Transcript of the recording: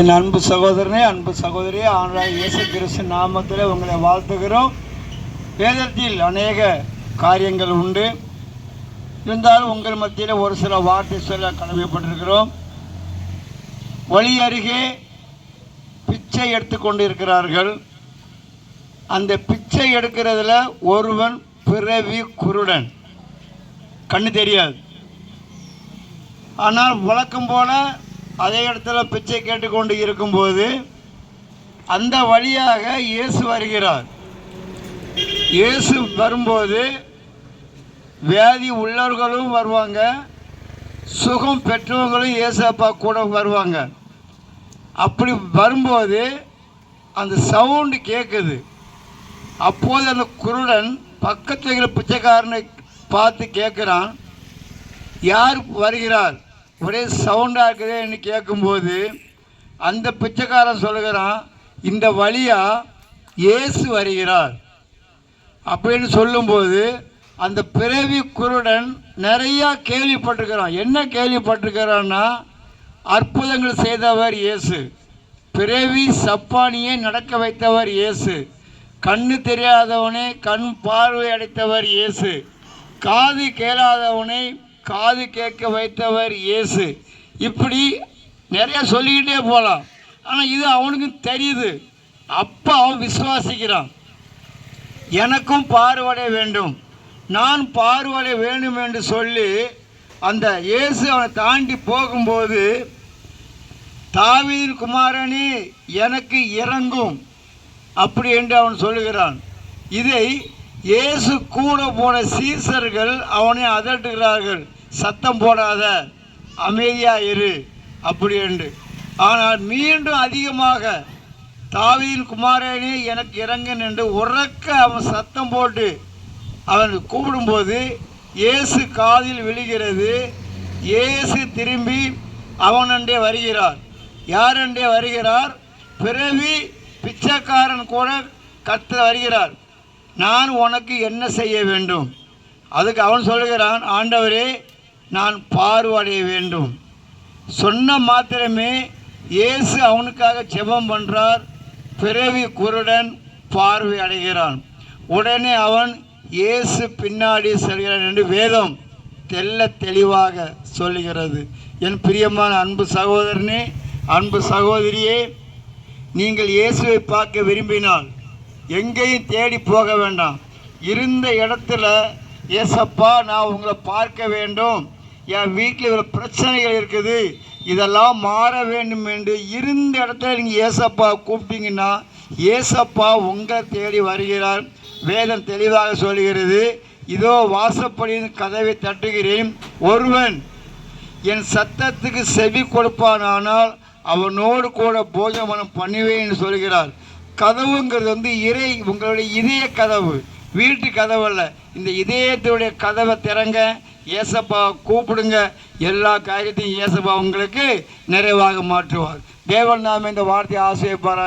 என் அன்பு சகோதரனே அன்பு சகோதரியே ஆண்டாய் இயேசு கிறிஸ்து நாமத்தில் உங்களை வாழ்த்துகிறோம். வேதத்தில் அநேக காரியங்கள் உண்டு. இருந்தாலும் உங்கள் மத்தியில் ஒரு சில வார்த்தை சொல்ல கடமைப்பட்டிருக்கிறோம். வழி அருகே பிச்சை எடுத்துக்கொண்டு இருக்கிறார்கள் அந்த பிச்சை எடுக்கிறதுல ஒருவன் பிறவி குருடன். கண்ணு தெரியாது. ஆனால் வழக்கம் போல அதே இடத்துல பிச்சை கேட்டுக்கொண்டு இருக்கும்போது அந்த வழியாக இயேசு வருகிறார். இயேசு வரும்போது வியாதி உள்ளவர்களும் வருவாங்க சுகம் பெற்றவங்களும் இயேசப்பா கூட வருவாங்க. அப்படி வரும்போது அந்த சவுண்டு கேட்குது அப்போது அந்த குருடன் பக்கத்தில் இருக்கிற பிச்சைக்காரனை பார்த்து கேட்குறான் யார் வருகிறார்? ஒரே சவுண்டாக இருக்குதேன்னு கேட்கும்போது அந்த பிச்சைக்காரன் சொல்லுகிறான் இந்த வழியாக இயேசு வருகிறார். அப்படின்னு சொல்லும்போது அந்த பிறவி குருடன் நிறையா கேள்விப்பட்டிருக்கிறான். என்ன கேள்விப்பட்டிருக்கிறான்னா அற்புதங்கள் செய்தவர் இயேசு. பிறவி சப்பானியை நடக்க வைத்தவர் இயேசு. கண்ணு தெரியாதவனை கண் பார்வை அடைத்தவர் இயேசு. காது கேளாதவனை காது கேட்க வைத்தவர் இயேசு. இப்படி நிறைய சொல்லிக்கிட்டே போகலாம் ஆனால் இது அவனுக்கு தெரியுது. அப்போ அவன் விசுவாசிக்கிறான். எனக்கும் பார்வடை வேண்டும். நான் பார்வடை வேண்டும் என்று சொல்லி அந்த இயேசு அவனை தாண்டி போகும்போது தாவீதின் குமாரனே எனக்கு இறங்கும். அப்படி என்று அவன் சொல்லுகிறான். இதை இயேசு கூட போன சீசர்கள் அவனை அதட்டுகிறார்கள். சத்தம் போடாத அமைதியா இரு அப்படி என்று. ஆனால் மீண்டும் அதிகமாக தாவியின் குமாரனே எனக்கு இறங்கன் என்று உறக்க அவன் சத்தம் போட்டு அவன் கூப்பிடும்போது இயேசு காதில் விழுகிறது. இயேசு திரும்பி அவனண்டே வருகிறார். யாரண்டே வருகிறார்? பிறவி பிச்சைக்காரன் கூட கத்த வருகிறார். நான் உனக்கு என்ன செய்ய வேண்டும்? அதுக்கு அவன் சொல்லுகிறான் ஆண்டவரே நான் பார்வடைய வேண்டும். சொன்ன மாத்திரமே இயேசு அவனுக்காக ஜெபம் பண்ணுறார் பிறவி குருடன் பார்வை அடைகிறான். உடனே அவன் இயேசு பின்னாடி செல்கிறான் என்று வேதம் தெல்ல தெளிவாக சொல்லுகிறது. என் பிரியமான அன்பு சகோதரனே அன்பு சகோதரியே நீங்கள் இயேசுவை பார்க்க விரும்பினால் எங்கேயும் தேடி போக வேண்டாம். இருந்த இடத்துல ஏசப்பா நான் உங்களை பார்க்க வேண்டும். என் வீட்டில் இவ்வளோ பிரச்சனைகள் இருக்குது. இதெல்லாம் மாற வேண்டும் என்று இருந்த இடத்துல நீங்கள் ஏசப்பா கூப்பிட்டீங்கன்னா ஏசப்பா உங்களை தேடி வருகிறார். வேதம் தெளிவாக சொல்கிறது இதோ வாசப்படியின் கதவை தட்டுகிறேன். ஒருவன் என் சத்தத்துக்கு செவி கொடுப்பானானால் அவனோடு கூட போஜனம் பண்ணுவேன் என்று சொல்கிறார். கதவுங்கிறது வந்து இறை உங்களுடைய இதய கதவு. வீட்டு கதவு அல்ல. இந்த இதயத்துடைய கதவை திறங்க ஏசப்பா கூப்பிடுங்க. எல்லா காரியத்தையும் ஏசப்பா உங்களுக்கு நிறைவாக மாற்றுவார். தேவன் நாம் இந்த வார்த்தையை ஆசையப்பாரா